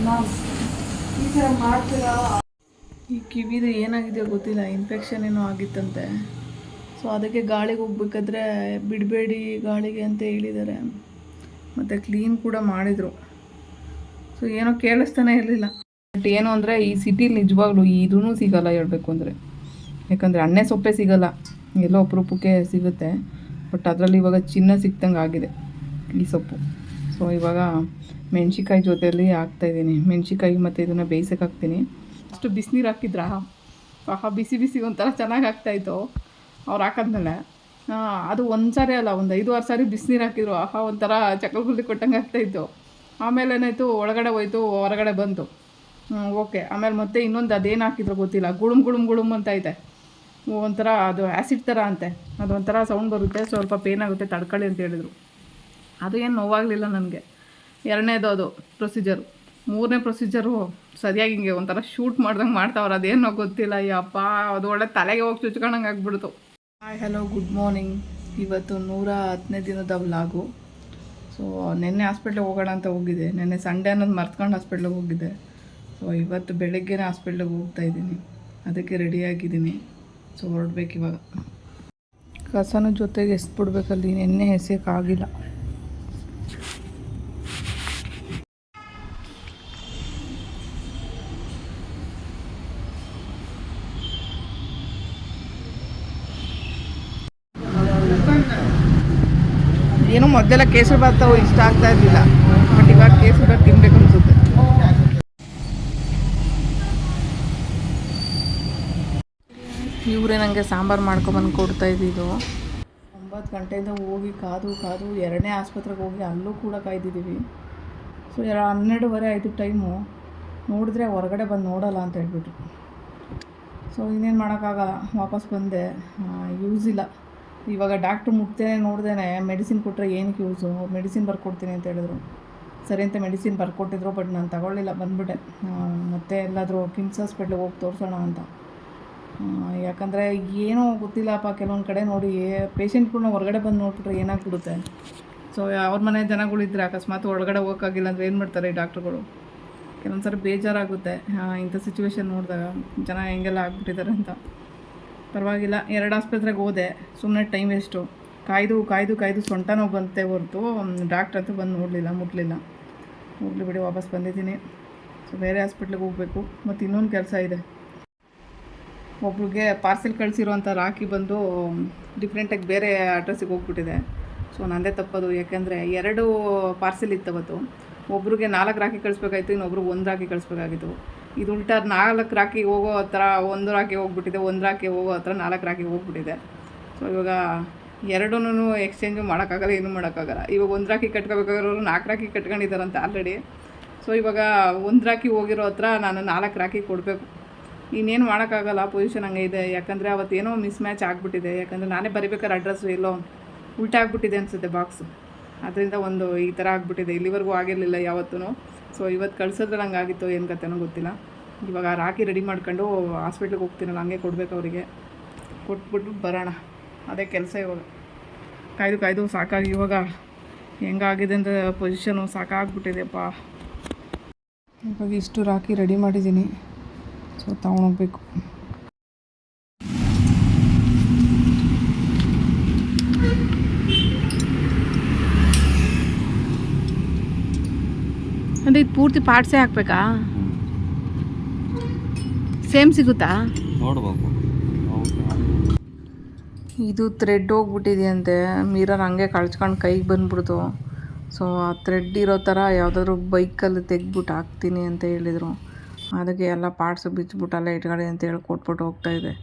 ಈ ಥರ ಮಾಡ್ತೀರಾ? ಈ ಕಿವಿದು ಏನಾಗಿದೆ ಗೊತ್ತಿಲ್ಲ ಇನ್ಫೆಕ್ಷನ್ ಏನೋ ಆಗಿತ್ತಂತೆ. ಸೊ ಅದಕ್ಕೆ ಗಾಳಿಗೆ ಹೋಗ್ಬೇಕಾದ್ರೆ ಬಿಡಬೇಡಿ ಗಾಳಿಗೆ ಅಂತ ಹೇಳಿದ್ದಾರೆ. ಮತ್ತು ಕ್ಲೀನ್ ಕೂಡ ಮಾಡಿದರು. ಸೊ ಏನೋ ಕೇಳಿಸ್ತಾನೆ ಇರಲಿಲ್ಲ. ಬಟ್ ಏನು ಅಂದರೆ, ಈ ಸಿಟಿಲಿ ನಿಜವಾಗ್ಲೂ ಇದೂ ಸಿಗಲ್ಲ ಹೇಳಬೇಕು ಅಂದರೆ. ಯಾಕಂದರೆ ಅಣ್ಣೆ ಸೊಪ್ಪೆ ಸಿಗಲ್ಲ. ಎಲ್ಲೋ ಅಪರೂಪಕ್ಕೆ ಸಿಗುತ್ತೆ. ಬಟ್ ಅದರಲ್ಲಿ ಇವಾಗ ಚಿನ್ನ ಸಿಕ್ತಂಗೆ ಆಗಿದೆ, ಈ ಸೊಪ್ಪು. ಸೊ ಇವಾಗ ಮೆಣ್ಸಿಕಾಯಿ ಜೊತೆಯಲ್ಲಿ ಹಾಕ್ತಾಯಿದ್ದೀನಿ ಮೆಣ್ಸಿಕಾಯಿ ಮತ್ತು ಇದನ್ನು ಬೇಯಿಸಕ್ಕೆ ಹಾಕ್ತೀನಿ. ಅಷ್ಟು ಬಿಸಿನೀರು ಹಾಕಿದ್ರಾ? ಆಹಾ, ಬಿಸಿ ಬಿಸಿ ಒಂಥರ ಚೆನ್ನಾಗಿ ಆಗ್ತಾಯಿತ್ತು ಅವ್ರು ಹಾಕಿದ್ಮೇಲೆ. ಅದು ಒಂದು ಸಾರಿ ಅಲ್ಲ, ಒಂದು ಐದು ಆರು ಸಾರಿ ಬಿಸಿನೀರು ಹಾಕಿದ್ರು. ಆಹಾ, ಒಂಥರ ಚಕ್ಕಲ್ಗುಲ್ಲಿ ಕೊಟ್ಟಂಗೆ ಆಗ್ತಾಯಿತ್ತು ಆಮೇಲೆ ಏನಾಯಿತು ಒಳಗಡೆ ಹೋಯ್ತು, ಹೊರಗಡೆ ಬಂತು. ಓಕೆ. ಆಮೇಲೆ ಮತ್ತೆ ಇನ್ನೊಂದು ಅದೇನು ಹಾಕಿದ್ರು ಗೊತ್ತಿಲ್ಲ. ಗುಳುಮ್ ಗುಳುಮ್ ಗುಳುಮ್ ಅಂತ ಐತೆ. ಒಂಥರ ಅದು ಆ್ಯಸಿಡ್ ಥರ ಅಂತೆ. ಅದು ಒಂಥರ ಸೌಂಡ್ ಬರುತ್ತೆ, ಸ್ವಲ್ಪ ಪೇನ್ ಆಗುತ್ತೆ, ತಡ್ಕೊಳ್ಳಿ ಅಂತ ಹೇಳಿದರು. ಅದು ಏನು ನೋವಾಗಲಿಲ್ಲ ನನಗೆ. ಎರಡನೇದು ಅದು ಪ್ರೊಸೀಜರು. ಮೂರನೇ ಪ್ರೊಸೀಜರು ಸರಿಯಾಗಿ ಹಿಂಗೆ ಒಂಥರ ಶೂಟ್ ಮಾಡ್ದಂಗೆ ಮಾಡ್ತಾವ್ರೆ, ಅದೇನೋ ಗೊತ್ತಿಲ್ಲ ಯಪ್ಪ ಅದು ಒಳ್ಳೆ ತಲೆಗೆ ಹೋಗಿ ಚುಚ್ಕೊಂಡಂಗೆ ಆಗ್ಬಿಡ್ತು. ಹಾಯ್ ಹಲೋ ಗುಡ್ ಮಾರ್ನಿಂಗ್ ಇವತ್ತು ನೂರ ಹತ್ತನೇ ದಿನದ ವ್ಲಾಗು ಸೊ ನಿನ್ನೆ ಹಾಸ್ಪಿಟ್ಲಿಗೆ ಹೋಗೋಣ ಅಂತ ಹೋಗಿದ್ದೆ. ನಿನ್ನೆ ಸಂಡೇ ಅನ್ನೋದು ಮರ್ತ್ಕೊಂಡು ಹಾಸ್ಪಿಟ್ಲಿಗೆ ಹೋಗಿದ್ದೆ. ಸೊ ಇವತ್ತು ಬೆಳಗ್ಗೆನೇ ಹಾಸ್ಪಿಟ್ಲಿಗೆ ಹೋಗ್ತಾ ಇದ್ದೀನಿ. ಅದಕ್ಕೆ ರೆಡಿಯಾಗಿದ್ದೀನಿ ಸೊ ಹೊರಡ್ಬೇಕು ಇವಾಗ. ಕಸನ ಜೊತೆಗೆ ಎಸ್ಬಿಡ್ಬೇಕಲ್ಲಿ, ನಿನ್ನೆ ಎಸೆಯೋಕ್ಕಾಗಿಲ್ಲ ಏನೋ ಮೊದಲೆಲ್ಲ ಕೇಸರಿ ಭಾತ ಇಷ್ಟ ಆಗ್ತಾ ಇರಲಿಲ್ಲ. ಬಟ್ ಇವಾಗ ಕೇಸರಿ ಭಾತ್ ತಿನ್ಬೇಕು ಅನ್ಸುತ್ತೆ. ಇವರೇ ನನಗೆ ಸಾಂಬಾರು ಮಾಡ್ಕೊಂಬಂದು ಕೊಡ್ತಾ ಇದ್ದಿದ್ದು. ಒಂಬತ್ತು ಗಂಟೆಯಿಂದ ಹೋಗಿ ಕಾದು ಕಾದು ಎರಡನೇ ಆಸ್ಪತ್ರೆಗೆ ಹೋಗಿ ಅಲ್ಲೂ ಕೂಡ ಕಾಯ್ದಿದ್ದೀವಿ. ಸೊ ಎರಡು ಹನ್ನೆರಡುವರೆ ಆಯಿತು ಟೈಮು. ನೋಡಿದ್ರೆ ಹೊರಗಡೆ ಬಂದು ನೋಡೋಲ್ಲ ಅಂತ ಹೇಳ್ಬಿಟ್ರು. ಸೊ ಇನ್ನೇನು ಮಾಡೋಕ್ಕಾಗಲ್ಲ. ವಾಪಸ್ ಬಂದೆ. ಯೂಸ್ ಇಲ್ಲ. ಇವಾಗ ಡಾಕ್ಟ್ರು ಮುಟ್ತೇನೆ ನೋಡ್ದೇನೆ ಮೆಡಿಸಿನ್ ಕೊಟ್ಟರೆ ಏನಕ್ಕೆ ಯೂಸು ಮೆಡಿಸಿನ್ ಬರ್ಕೊಡ್ತೀನಿ ಅಂತ ಹೇಳಿದ್ರು. ಸರಿ ಅಂತ ಮೆಡಿಸಿನ್ ಬರ್ಕೊಟ್ಟಿದ್ರು, ಬಟ್ ನಾನು ತಗೊಳ್ಳಿಲ್ಲ, ಬಂದ್ಬಿಟ್ಟೆ. ಮತ್ತೆ ಎಲ್ಲಾದರೂ ಕಿಮ್ಸ್ ಹಾಸ್ಪಿಟ್ಲಿಗೆ ಹೋಗಿ ತೋರಿಸೋಣ ಅಂತ. ಯಾಕಂದರೆ ಏನೋ ಗೊತ್ತಿಲ್ಲಪ್ಪ ಕೆಲವೊಂದು ಕಡೆ ನೋಡಿ ಪೇಷೆಂಟ್ಗಳನ್ನ ಹೊರಗಡೆ ಬಂದು ನೋಡ್ಬಿಟ್ರೆ ಏನಾಗ್ಬಿಡುತ್ತೆ? ಸೊ ಅವ್ರ ಮನೆ ಜನಗಳಿದ್ರೆ ಅಕಸ್ಮಾತ್ ಒಳಗಡೆ ಹೋಗೋಕ್ಕಾಗಿಲ್ಲ ಅಂದರೆ ಏನು ಮಾಡ್ತಾರೆ ಈ ಡಾಕ್ಟ್ರುಗಳು? ಕೆಲವೊಂದು ಸರಿ ಬೇಜಾರಾಗುತ್ತೆ ಇಂಥ ಸಿಚುವೇಶನ್ ನೋಡಿದಾಗ ಜನ ಹೆಂಗೆಲ್ಲ ಆಗ್ಬಿಟ್ಟಿದ್ದಾರೆ ಅಂತ. ಪರವಾಗಿಲ್ಲ, ಎರಡು ಆಸ್ಪತ್ರೆಗೆ ಹೋದೆ. ಸುಮ್ಮನೆ ಟೈಮ್ ವೇಸ್ಟು ಕಾಯ್ದು ಕಾಯ್ದು ಕಾಯ್ದು ಸೊಂಟ ನೋವು ಬಂತೆ ಹೊರತು ಡಾಕ್ಟ್ರ್ ಹತ್ರ ಬಂದು ನೋಡಲಿಲ್ಲ, ಮುಟ್ಲಿಲ್ಲ. ಹೋಗ್ಲಿ ಬಿಡಿ, ವಾಪಸ್ ಬಂದಿದ್ದೀನಿ. ಸೊ ಬೇರೆ ಹಾಸ್ಪಿಟ್ಲಿಗೆ ಹೋಗಬೇಕು. ಮತ್ತು ಇನ್ನೊಂದು ಕೆಲಸ ಇದೆ. ಒಬ್ರಿಗೆ ಪಾರ್ಸೆಲ್ ಕಳಿಸಿರೋಂಥ ರಾಖಿ ಬಂದು ಡಿಫ್ರೆಂಟಾಗಿ ಬೇರೆ ಅಡ್ರೆಸ್ಸಿಗೆ ಹೋಗ್ಬಿಟ್ಟಿದೆ. ಸೊ ನಂದೇ ತಪ್ಪದು. ಯಾಕೆಂದರೆ ಎರಡು ಪಾರ್ಸೆಲ್ ಇತ್ತು ಅವತ್ತು. ಒಬ್ರಿಗೆ ನಾಲ್ಕು ರಾಖಿ ಕಳಿಸ್ಬೇಕಾಯ್ತು, ಇನ್ನೊಬ್ರಿಗೆ ಒಂದು ರಾಖಿ ಕಳಿಸ್ಬೇಕಾಗಿತ್ತು. ಇದು ಉಲ್ಟಾ ನಾಲ್ಕು ರಾಕಿಗೆ ಹೋಗೋ ಹತ್ರ, ಒಂದು ರಾಕಿ ಹೋಗ್ಬಿಟ್ಟಿದೆ, ಒಂದು ರಾಕಿ ಹೋಗೋ ಹತ್ರ ನಾಲ್ಕು ರಾಕಿ ಹೋಗ್ಬಿಟ್ಟಿದೆ. ಸೊ ಇವಾಗ ಎರಡೂ ಎಕ್ಸ್ಚೇಂಜು ಮಾಡೋಕ್ಕಾಗಲ್ಲ, ಏನೂ ಮಾಡೋಕ್ಕಾಗಲ್ಲ. ಇವಾಗ ಒಂದು ರಾಕಿ ಕಟ್ಕೋಬೇಕಾಗಿರೋರು ನಾಲ್ಕು ರಾಕಿ ಕಟ್ಕೊಂಡಿದ್ದಾರಂತೆ ಆಲ್ರೆಡಿ ಸೊ ಇವಾಗ ಒಂದು ರಾಕಿ ಹೋಗಿರೋ ಹತ್ರ ನಾನು ನಾಲ್ಕು ರಾಕಿ ಕೊಡಬೇಕು. ಇನ್ನೇನು ಮಾಡೋಕ್ಕಾಗಲ್ಲ ಪೊಸಿಷನ್ ಹಂಗೆ ಇದೆ. ಯಾಕಂದರೆ ಅವತ್ತೇನೋ ಮಿಸ್ ಮ್ಯಾಚ್ ಆಗಿಬಿಟ್ಟಿದೆ. ಯಾಕಂದರೆ ನಾನೇ ಬರಿಬೇಕಾದ್ರೆ ಅಡ್ರೆಸ್ಸು ಎಲ್ಲೋ ಉಲ್ಟಾಗ್ಬಿಟ್ಟಿದೆ ಅನಿಸುತ್ತೆ ಬಾಕ್ಸು ಅದರಿಂದ ಒಂದು ಈ ಥರ ಆಗಿಬಿಟ್ಟಿದೆ. ಇಲ್ಲಿವರೆಗೂ ಆಗಿರಲಿಲ್ಲ ಯಾವತ್ತೂ ಸೊ ಇವತ್ತು ಕಳ್ಸೋದ್ರಲ್ಲಿ ಹಂಗಾಗಿತ್ತು ಏನು ಕತೆನೋ ಗೊತ್ತಿಲ್ಲ. ಇವಾಗ ರಾಖಿ ರೆಡಿ ಮಾಡ್ಕೊಂಡು ಹಾಸ್ಪಿಟ್ಲಿಗೆ ಹೋಗ್ತೀನಲ್ಲ, ಹಂಗೆ ಕೊಡಬೇಕು ಅವರಿಗೆ. ಕೊಟ್ಬಿಟ್ಟು ಬರೋಣ. ಅದೇ ಕೆಲಸ ಇವಾಗ. ಕಾಯ್ದು ಕಾಯ್ದು ಸಾಕಾಗಿ ಇವಾಗ ಹೆಂಗಾಗಿದೆ ಅಂತ ಪೊಸಿಷನು ಸಾಕಾಗ್ಬಿಟ್ಟಿದೆಯಪ್ಪ. ಇವಾಗ ಇಷ್ಟು ರಾಖಿ ರೆಡಿ ಮಾಡಿದ್ದೀನಿ. ಸೊ ತೊಗೊಂಡೋಗ್ಬೇಕು ಅಂದರೆ ಇದು ಪೂರ್ತಿ ಪಾರ್ಟ್ಸೇ ಹಾಕ್ಬೇಕಾ? ಸೇಮ್ ಸಿಗುತ್ತಾ? ನೋಡ್ಬೇಕು. ಇದು ಥ್ರೆಡ್ ಹೋಗ್ಬಿಟ್ಟಿದೆಯಂತೆ. ಮಿರರ್ ಹಂಗೆ ಕಳ್ಚ್ಕೊಂಡು ಕೈಗೆ ಬಂದ್ಬಿಡ್ತು. ಸೊ ಆ ಥ್ರೆಡ್ ಇರೋ ಥರ ಯಾವುದಾದ್ರು ಬೈಕಲ್ಲಿ ತೆಗ್ದುಬಿಟ್ಟು ಹಾಕ್ತೀನಿ ಅಂತ ಹೇಳಿದರು. ಅದಕ್ಕೆ ಎಲ್ಲ ಪಾರ್ಟ್ಸ್ ಬಿಚ್ಚಿಬಿಟ್ಟು ಅಲ್ಲೇ ಇಟ್ಕೊಳ್ಳಿ ಅಂತ ಹೇಳಿ ಕೊಟ್ಬಿಟ್ಟು ಹೋಗ್ತಾ ಇದೆ.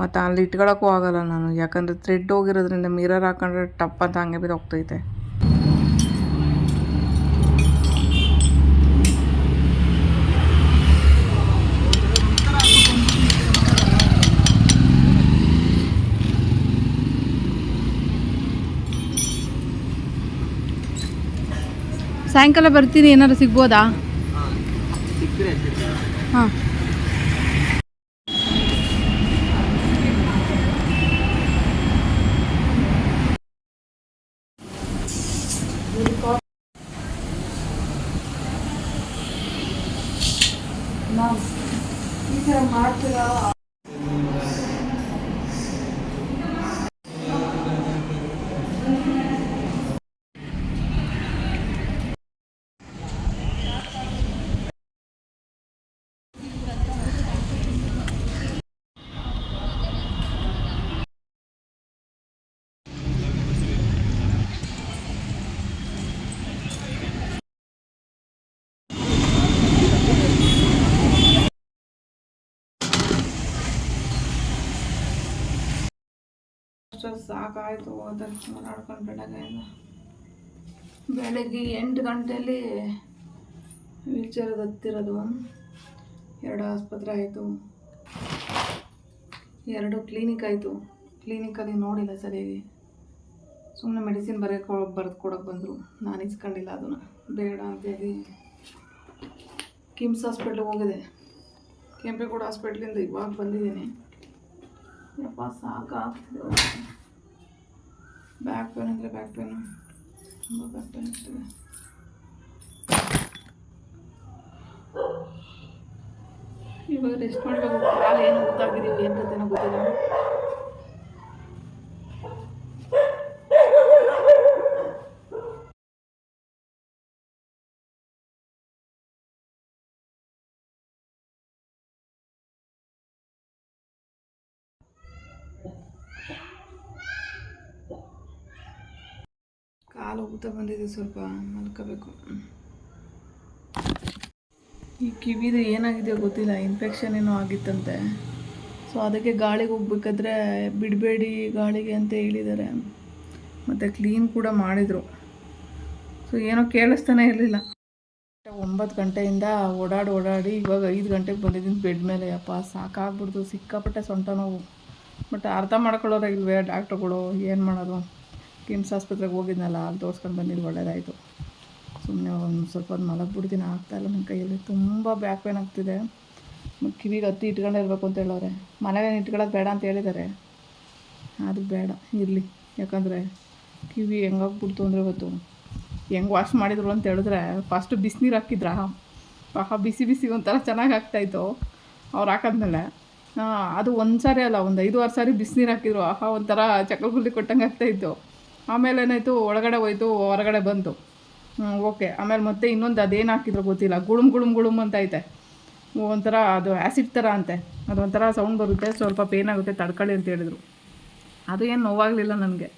ಮತ್ತು ಅಲ್ಲಿ ಇಟ್ಕೊಳ್ಳೋಕ್ಕೂ ಆಗಲ್ಲ ನಾನು. ಯಾಕಂದರೆ ಥ್ರೆಡ್ ಹೋಗಿರೋದ್ರಿಂದ ಮಿರರ್ ಹಾಕೊಂಡ್ರೆ ಟಪ್ ಅಂತ ಹಂಗೆ ಬಿದ್ದು ಹೋಗ್ತೈತೆ ಸಾಯಂಕಾಲ ಬರ್ತೀನಿ ಏನಾದ್ರು ಸಿಗ್ಬೋದಾ? ಹಾಂ ಸಾಕಾಯಿತು ದರ್ಶನ ಮಾಡ್ಕೊಂಡು ಬೆಳಗ್ಗೆಯಿಂದ ಬೆಳಗ್ಗೆ ಎಂಟು ಗಂಟೆಯಲ್ಲಿ ವೀಲ್ಚೇರದ ಹತ್ತಿರೋದು ಎರಡು ಆಸ್ಪತ್ರೆ ಆಯಿತು. ಎರಡು ಕ್ಲಿನಿಕ್ ಆಯಿತು. ಕ್ಲಿನಿಕಲ್ಲಿ ನೋಡಿಲ್ಲ ಸರಿಯಾಗಿ. ಸುಮ್ಮನೆ ಮೆಡಿಸಿನ್ ಬರೆಯಕ್ಕೆ ಬರೆದು ಕೊಡೋಕೆ ಬಂದರು. ನಾನು ಇಸ್ಕೊಂಡಿಲ್ಲ ಅದನ್ನು. ಬೇಡ ಅಂತೇಳಿ ಕಿಮ್ಸ್ ಹಾಸ್ಪಿಟ್ಲಿಗೆ ಹೋಗಿದೆ ಕೆಂಪೇಗೌಡ ಹಾಸ್ಪಿಟ್ಲಿಂದ ಇವಾಗ ಬಂದಿದ್ದೀನಿ. ಯಪ್ಪ ಸಾಕಾಗ್ತಿದೆ ಬ್ಯಾಕ್ ಪೇನ್ ಅಂದರೆ ಬ್ಯಾಕ್ ಪೇನು ತುಂಬ ಬ್ಯಾಕ್ ಪೇನ್ ಆಗ್ತದೆ ಇವಾಗ ರೆಸ್ಟ್ ಮಾಡಬೇಕು. ಕಾಲು ಏನು ಗೊತ್ತಾಗಿದ್ದೀವಿ ಏನು ಏನೋ ಗೊತ್ತಿಲ್ಲ. ಕಾಲು ಊತ ಬಂದಿದೆ ಸ್ವಲ್ಪ, ಮಲ್ಕೋಬೇಕು. ಈ ಕಿವಿದು ಏನಾಗಿದೆಯೋ ಗೊತ್ತಿಲ್ಲ ಇನ್ಫೆಕ್ಷನ್ ಏನೋ ಆಗಿತ್ತಂತೆ. ಸೊ ಅದಕ್ಕೆ ಗಾಳಿಗೆ ಹೋಗ್ಬೇಕಾದ್ರೆ ಬಿಡಬೇಡಿ ಗಾಳಿಗೆ ಅಂತ ಹೇಳಿದ್ದಾರೆ. ಮತ್ತು ಕ್ಲೀನ್ ಕೂಡ ಮಾಡಿದರು. ಸೊ ಏನೋ ಕೇಳಿಸ್ತಾನೆ ಇರಲಿಲ್ಲ. ಒಂಬತ್ತು ಗಂಟೆಯಿಂದ ಓಡಾಡಿ ಓಡಾಡಿ ಇವಾಗ ಐದು ಗಂಟೆಗೆ ಬಂದಿದ್ದೀನಿ ಬೆಡ್ ಮೇಲೆ. ಅಪ್ಪ, ಸಾಕಾಗ್ಬಿಡ್ತು. ಸಿಕ್ಕಾಪಟ್ಟೆ ಸೊಂಟ ನೋವು. ಬಟ್ ಅರ್ಥ ಮಾಡ್ಕೊಳ್ಳೋರೇ ಇಲ್ವೇ ಡಾಕ್ಟ್ರುಗಳು ಏನು ಮಾಡೋದು? ಕಿಮ್ಸ್ ಆಸ್ಪತ್ರೆಗೆ ಹೋಗಿದ್ನಲ್ಲ, ಅಲ್ಲಿ ತೋರಿಸ್ಕೊಂಡು ಬಂದಿದ್ದು ಒಳ್ಳೇದಾಯಿತು. ಸುಮ್ಮನೆ ಒಂದು ಸ್ವಲ್ಪ ಹೊತ್ತು ಮಲಗ್ಬಿಡ್ತೀನಿ ಆಗ್ತಾಯಿಲ್ಲ ನನ್ನ ಕೈಯಲ್ಲಿ. ತುಂಬ ಬ್ಯಾಕ್ ಪೇನ್ ಆಗ್ತಿದೆ. ಕಿವಿಗೆ ಹತ್ತಿ ಇಟ್ಕೊಂಡೇ ಇರಬೇಕು ಅಂತ ಹೇಳೋರೆ ಮನೇಲಿ ಇಟ್ಕೊಳ್ಳೋದು ಬೇಡ ಅಂತ ಹೇಳಿದ್ದಾರೆ ಅದು ಬೇಡ, ಇರಲಿ. ಯಾಕಂದರೆ ಕಿವಿ ಹೆಂಗಾಗ್ಬಿಡ್ತು ಅಂದರೆ ಇವತ್ತು ಹೆಂಗೆ ವಾಶ್ ಮಾಡಿದ್ರು ಅಂತ ಹೇಳಿದ್ರೆ ಫಸ್ಟು ಬಿಸಿನೀರು ಹಾಕಿದ್ರಾ? ಪಾಪ ಬಿಸಿ ಬಿಸಿ ಒಂಥರ ಚೆನ್ನಾಗಿ ಆಗ್ತಾಯಿತ್ತು. ಅವ್ರು ಹಾಕಿದ್ಮೇಲೆ ಅದು ಒಂದು ಸಾರಿ ಅಲ್ಲ, ಒಂದು ಐದು ಆರು ಸಾರಿ ಬಿಸಿನೀರು ಹಾಕಿದ್ರು. ಆಹಾ, ಒಂಥರ ಚಕ್ಕಲ್ಗುಲ್ಲಿ ಕೊಟ್ಟಂಗೆ ಆಗ್ತಾಯಿತ್ತು. ಆಮೇಲೆ ಏನಾಯಿತು? ಒಳಗಡೆ ಹೋಯ್ತು, ಹೊರಗಡೆ ಬಂತು. ಓಕೆ. ಆಮೇಲೆ ಮತ್ತೆ ಇನ್ನೊಂದು ಅದೇನು ಹಾಕಿದ್ರು ಗೊತ್ತಿಲ್ಲ. ಗುಳುಮ್ ಗುಳುಮ್ ಗುಳುಮ್ ಅಂತ ಐತೆ. ಒಂಥರ ಅದು ಆ್ಯಸಿಡ್ ಥರ ಅಂತೆ. ಅದು ಒಂಥರ ಸೌಂಡ್ ಬರುತ್ತೆ, ಸ್ವಲ್ಪ ಪೇನ್ ಆಗುತ್ತೆ, ತಡ್ಕೊಳ್ಳಿ ಅಂತ ಹೇಳಿದರು. ಅದು ಏನು ನೋವಾಗಲಿಲ್ಲ ನನಗೆ.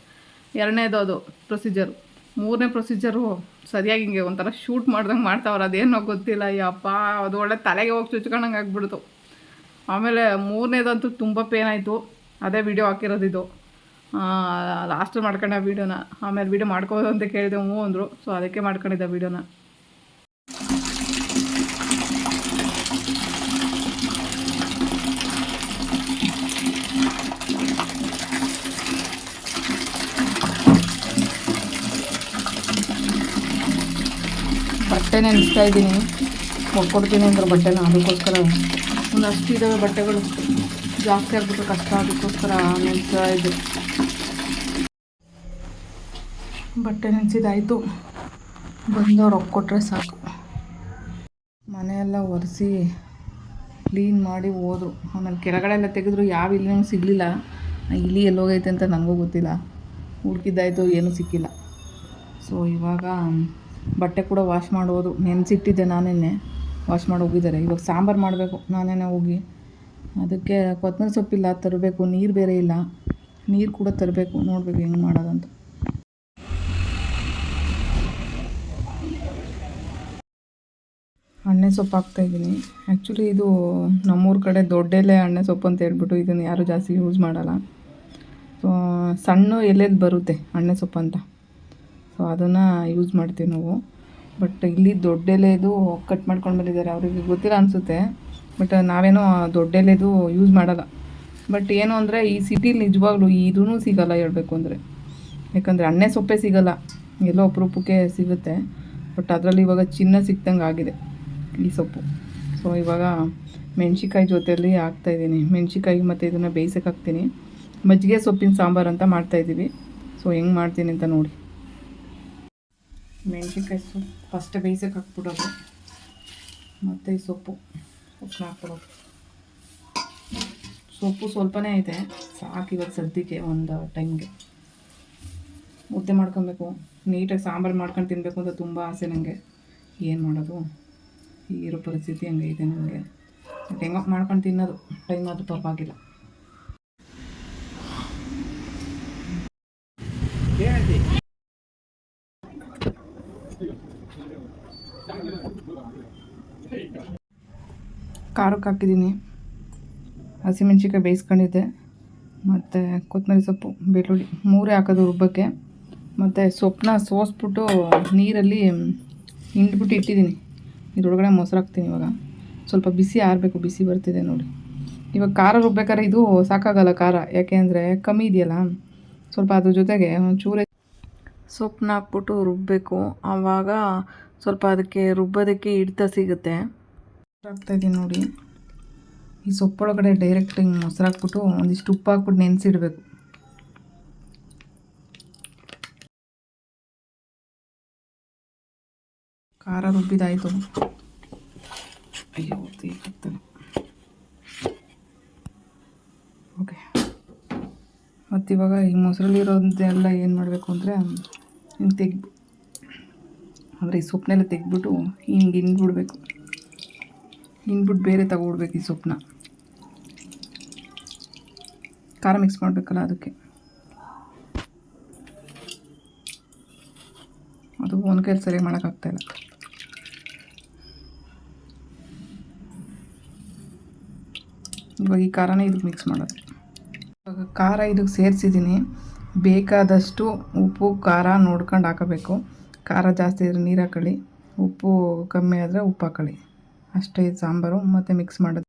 ಎರಡನೇದು ಅದು ಪ್ರೊಸೀಜರು ಮೂರನೇ ಪ್ರೊಸೀಜರು ಸರಿಯಾಗಿ ಹಿಂಗೆ ಒಂಥರ ಶೂಟ್ ಮಾಡ್ದಂಗೆ ಮಾಡ್ತಾವ್ರೆ. ಅದೇನೋ ಗೊತ್ತಿಲ್ಲ. ಅಯ್ಯಪ್ಪ ಅದು ಒಳ್ಳೆ ತಲೆಗೆ ಹೋಗಿ ಚುಚ್ಕೊಂಡಂಗೆ ಆಗ್ಬಿಡ್ತು. ಆಮೇಲೆ ಮೂರನೇದಂತೂ ತುಂಬ ಪೇನ್ ಆಯಿತು. ಅದೇ ವಿಡಿಯೋ ಹಾಕಿರೋದು ಲಾಸ್ಟ್ ಮಾಡ್ಕೊಂಡೆ ಆ ವೀಡಿಯೋನ. ಆಮೇಲೆ ವೀಡಿಯೋ ಮಾಡ್ಕೋಬೋದು ಅಂತ ಕೇಳಿದೆ ಹ್ಞೂ ಅಂದರು. ಸೊ ಅದಕ್ಕೆ ಮಾಡ್ಕೊಂಡಿದ್ದೆ ವೀಡಿಯೋನ. ಬಟ್ಟೆ ನೆನೆಸ್ತಾ ಇದ್ದೀನಿ. ಕೊಡ್ತೀನಿ ಅಂದ್ರೆ ಬಟ್ಟೆನ. ಅದಕ್ಕೋಸ್ಕರ ಒಂದಷ್ಟು ಇದ್ದಾವೆ ಬಟ್ಟೆಗಳು. ಜಾಸ್ತಿ ಆಗ್ಬಿಟ್ಟು ಕಷ್ಟ ಅದಕ್ಕೋಸ್ಕರ ನೆನೆಸ್ತಾ ಇದ್ದೆ. ಬಟ್ಟೆ ನೆನೆಸಿದಾಯಿತು. ಬಂದವ್ರು ಕೊಟ್ಟರೆ ಸಾಕು. ಮನೆಯೆಲ್ಲ ಒರೆಸಿ ಕ್ಲೀನ್ ಮಾಡಿ ಹೋದರು. ಆಮೇಲೆ ಕೆಳಗಡೆ ಎಲ್ಲ ತೆಗೆದ್ರು, ಯಾವ ಇಲಿನೂ ಸಿಗಲಿಲ್ಲ. ಇಲಿ ಎಲ್ಲೋಗೈತೆ ಅಂತ ನನಗೂ ಗೊತ್ತಿಲ್ಲ. ಹುಡುಕಿದ್ದಾಯ್ತು ಏನೂ ಸಿಕ್ಕಿಲ್ಲ. ಸೊ ಇವಾಗ ಬಟ್ಟೆ ಕೂಡ ವಾಶ್ ಮಾಡೋದು ನೆನೆಸಿಟ್ಟಿದ್ದೆ ನಾನೇನೆ ವಾಶ್ ಮಾಡಿ ಹೋಗಿದ್ದಾರೆ. ಇವಾಗ ಸಾಂಬಾರು ಮಾಡಬೇಕು. ನಾನೇನೆ ಹೋಗಿ ಅದಕ್ಕೆ ಕೊತ್ತಂಬರಿ ಸೊಪ್ಪಿಲ್ಲ, ತರಬೇಕು. ನೀರು ಬೇರೆ ಇಲ್ಲ. ನೀರು ಕೂಡ ತರಬೇಕು. ನೋಡಬೇಕು ಹೆಂಗೆ ಮಾಡೋದಂತ. ಅಣ್ಣೆ ಸೊಪ್ಪು ಹಾಕ್ತಾಯಿದ್ದೀನಿ ಆ್ಯಕ್ಚುಲಿ ಇದು ನಮ್ಮೂರ ಕಡೆ ದೊಡ್ಡೆಲೆ ಅಣ್ಣೆ ಸೊಪ್ಪು ಅಂತ ಹೇಳ್ಬಿಟ್ಟು ಇದನ್ನು ಯಾರೂ ಜಾಸ್ತಿ ಯೂಸ್ ಮಾಡಲ್ಲ. ಸೊ ಸಣ್ಣ ಎಲೆದು ಬರುತ್ತೆ ಅಣ್ಣೆ ಸೊಪ್ಪು ಅಂತ. ಸೊ ಅದನ್ನು ಯೂಸ್ ಮಾಡ್ತೀವಿ ನಾವು. ಬಟ್ ಇಲ್ಲಿ ದೊಡ್ಡ ಎಲೆದು ಕಟ್ ಮಾಡ್ಕೊಂಡು ಬಂದಿದ್ದಾರೆ. ಅವರಿಗೆ ಗೊತ್ತಿಲ್ಲ ಅನಿಸುತ್ತೆ. ಬಟ್ ನಾವೇನೋ ದೊಡ್ಡ ಎಲೆದು ಯೂಸ್ ಮಾಡಲ್ಲ. ಬಟ್ ಏನು ಅಂದರೆ ಈ ಸಿಟಿಲಿ ನಿಜವಾಗ್ಲೂ ಇದೂ ಸಿಗಲ್ಲ ಹೇಳಬೇಕು ಅಂದರೆ. ಯಾಕಂದರೆ ಅಣ್ಣೆ ಸೊಪ್ಪೆ ಸಿಗಲ್ಲ. ಎಲ್ಲೋ ಅಪರೂಪಕ್ಕೆ ಸಿಗುತ್ತೆ. ಬಟ್ ಅದರಲ್ಲಿ ಇವಾಗ ಚಿನ್ನ ಸಿಕ್ತಂಗೆ ಆಗಿದೆ ಈ ಸೊಪ್ಪು. ಸೊ ಇವಾಗ ಮೆಣ್ಸಿಕಾಯಿ ಜೊತೆಯಲ್ಲಿ ಹಾಕ್ತಾಯಿದ್ದೀನಿ ಮೆಣ್ಸಿಕಾಯಿ ಮತ್ತು ಇದನ್ನು ಬೇಯಿಸಕ್ಕೆ ಹಾಕ್ತೀನಿ. ಮಜ್ಜಿಗೆ ಸೊಪ್ಪಿನ ಸಾಂಬಾರು ಅಂತ ಮಾಡ್ತಾಯಿದ್ದೀವಿ ಸೊ ಹೆಂಗೆ ಮಾಡ್ತೀನಿ ಅಂತ ನೋಡಿ. ಮೆಣಸಿಕಾಯಿ ಸೊಪ್ಪು ಫಸ್ಟ್ ಬೇಯಿಸಕ್ಕೆ ಹಾಕ್ಬಿಡೋದು. ಮತ್ತು ಈ ಸೊಪ್ಪು. ಉಪ್ಪು ಹಾಕ್ಬಿಡೋದು ಸೊಪ್ಪು ಸ್ವಲ್ಪನೇ ಐತೆ ಸಾಕು ಇವತ್ತು ಸದ್ಯಕ್ಕೆ ಒಂದು ಟೈಮ್ಗೆ. ಮುದ್ದೆ ಮಾಡ್ಕೊಬೇಕು. ನೀಟಾಗಿ ಸಾಂಬಾರು ಮಾಡ್ಕೊಂಡು ತಿನ್ನಬೇಕು ಅಂತ ತುಂಬ ಆಸೆ ನನಗೆ ಏನು ಮಾಡೋದು? ಈಗಿರೋ ಪರಿಸ್ಥಿತಿ ಹಂಗೈತೆ ನನಗೆ ಬಟ್ ಹೆಂಗೋ ಮಾಡ್ಕೊಂಡು ತಿನ್ನೋದು. ಟೈಮ್ ಅದು ಪರವಾಗಿಲ್ಲ ಖಾರಕ್ಕೆ ಹಾಕಿದ್ದೀನಿ. ಹಸಿಮೆಣ್ಸಿಕಾಯಿ ಬೇಯಿಸ್ಕೊಂಡಿದ್ದೆ. ಮತ್ತು ಕೊತ್ತಂಬರಿ ಸೊಪ್ಪು, ಬೆಳ್ಳುಳ್ಳಿ ಮೂರೇ ಹಾಕೋದು ರುಬ್ಬಕ್ಕೆ. ಮತ್ತು ಸೊಪ್ಪನ್ನ ಸೋಸ್ಬಿಟ್ಟು ನೀರಲ್ಲಿ ಹಿಂಡ್ಬಿಟ್ಟು ಇಟ್ಟಿದ್ದೀನಿ. ಇದ್ರೊಳಗಡೆ ಮೊಸರು ಹಾಕ್ತೀನಿ ಇವಾಗ. ಸ್ವಲ್ಪ ಬಿಸಿ ಆರಬೇಕು, ಬಿಸಿ ಬರ್ತಿದೆ ನೋಡಿ. ಇವಾಗ ಖಾರ ರುಬ್ಬೇಕಾದ್ರೆ ಇದು ಸಾಕಾಗಲ್ಲ ಖಾರ. ಯಾಕೆ ಅಂದರೆ ಕಮ್ಮಿ ಇದೆಯಲ್ಲ. ಸ್ವಲ್ಪ ಅದ್ರ ಜೊತೆಗೆ ಒಂಚೂರೇ ಸೊಪ್ಪನ್ನ ಹಾಕ್ಬಿಟ್ಟು ರುಬ್ಬಬೇಕು ಆವಾಗ ಸ್ವಲ್ಪ ಅದಕ್ಕೆ ರುಬ್ಬೋದಕ್ಕೆ ಹಿಡ್ತ ಸಿಗುತ್ತೆ. ಹಾಕ್ತಾಯಿದ್ದೀನಿ ನೋಡಿ. ಈ ಸೊಪ್ಪೊಳಗಡೆ ಡೈರೆಕ್ಟ್ ಹಿಂಗೆ ಮೊಸರು ಹಾಕ್ಬಿಟ್ಟು ಒಂದಿಷ್ಟು ಉಪ್ಪು ಹಾಕ್ಬಿಟ್ಟು ನೆನೆಸಿಡ್ಬೇಕು. ಖಾರ ರುಬ್ಬಿದಾಯಿತು. ಅಯ್ಯೋ ಓಕೆ. ಮತ್ತಿವಾಗ ಈ ಮೊಸರಲ್ಲಿರೋದೆಲ್ಲ ಏನು ಮಾಡಬೇಕು ಅಂದರೆ ಹಿಂಗೆ ತೆಗ್ದು ಅಂದರೆ ಈ ಸೊಪ್ಪನ್ನೆಲ್ಲ ತೆಗ್ದುಬಿಟ್ಟು ಹಿಂಗೆ ಹಿಂಡ್ಬಿಡ್ಬೇಕು. ಹಿಂಡ್ಬಿಟ್ಟು ಬೇರೆ ತಗೊಡ್ಬೇಕು ಈ ಸೊಪ್ಪನ್ನ. ಖಾರ ಮಿಕ್ಸ್ ಮಾಡಬೇಕಲ್ಲ ಅದಕ್ಕೆ. ಅದು ಒಂದು ಕೈಲಿ ಸರಿಯಾಗಿ ಮಾಡೋಕ್ಕಾಗ್ತಾಯಿಲ್ಲ ಇವಾಗ ಈ ಖಾರನೇ ಇದಕ್ಕೆ ಮಿಕ್ಸ್ ಮಾಡೋದು. ಇವಾಗ ಖಾರ ಇದಕ್ಕೆ ಸೇರಿಸಿದ್ದೀನಿ. ಬೇಕಾದಷ್ಟು ಉಪ್ಪು, ಖಾರ ನೋಡ್ಕೊಂಡು ಹಾಕಬೇಕು. ಖಾರ ಜಾಸ್ತಿ ಇದ್ರೆ ನೀರು ಹಾಕೊಳ್ಳಿ. ಉಪ್ಪು ಕಮ್ಮಿ ಆದರೆ ಉಪ್ಪು ಹಾಕೊಳ್ಳಿ. ಅಷ್ಟೇ ಸಾಂಬಾರು ಮತ್ತು ಮಿಕ್ಸ್ ಮಾಡೋದು.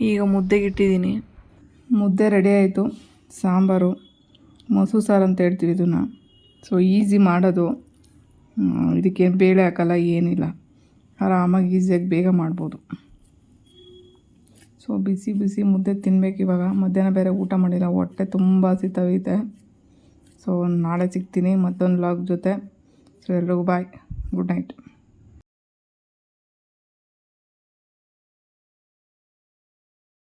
ಈಗ ಮುದ್ದೆಗೆ ಇಟ್ಟಿದ್ದೀನಿ. ಮುದ್ದೆ ರೆಡಿ ಆಯಿತು. ಸಾಂಬಾರು ಮೊಸರು ಸಾರು ಅಂತ ಹೇಳ್ತೀವಿ ಇದನ್ನು. ಸೊ ಈಸಿ ಮಾಡೋದು. ಇದಕ್ಕೇನು ಇದಕ್ಕೆ ಬೇಳೆ ಹಾಕಲ್ಲ ಏನಿಲ್ಲ. ಆರಾಮಾಗಿ ಈಸಿಯಾಗಿ ಬೇಗ ಮಾಡ್ಬೋದು. ಸೊ ಬಿಸಿ ಬಿಸಿ ಮುದ್ದೆ ತಿನ್ಬೇಕು ಇವಾಗ. ಮಧ್ಯಾಹ್ನ ಬೇರೆ ಊಟ ಮಾಡಿಲ್ಲ. ಹೊಟ್ಟೆ ತುಂಬ ಸಿತವೈತೆ. ಸೊ ನಾಳೆ ಸಿಗ್ತೀನಿ ಮತ್ತೊಂದು ಲಾಗ್ ಜೊತೆ. ಸೊ ಎಲ್ರಿಗೂ ಬಾಯ್ ಗುಡ್ ನೈಟ್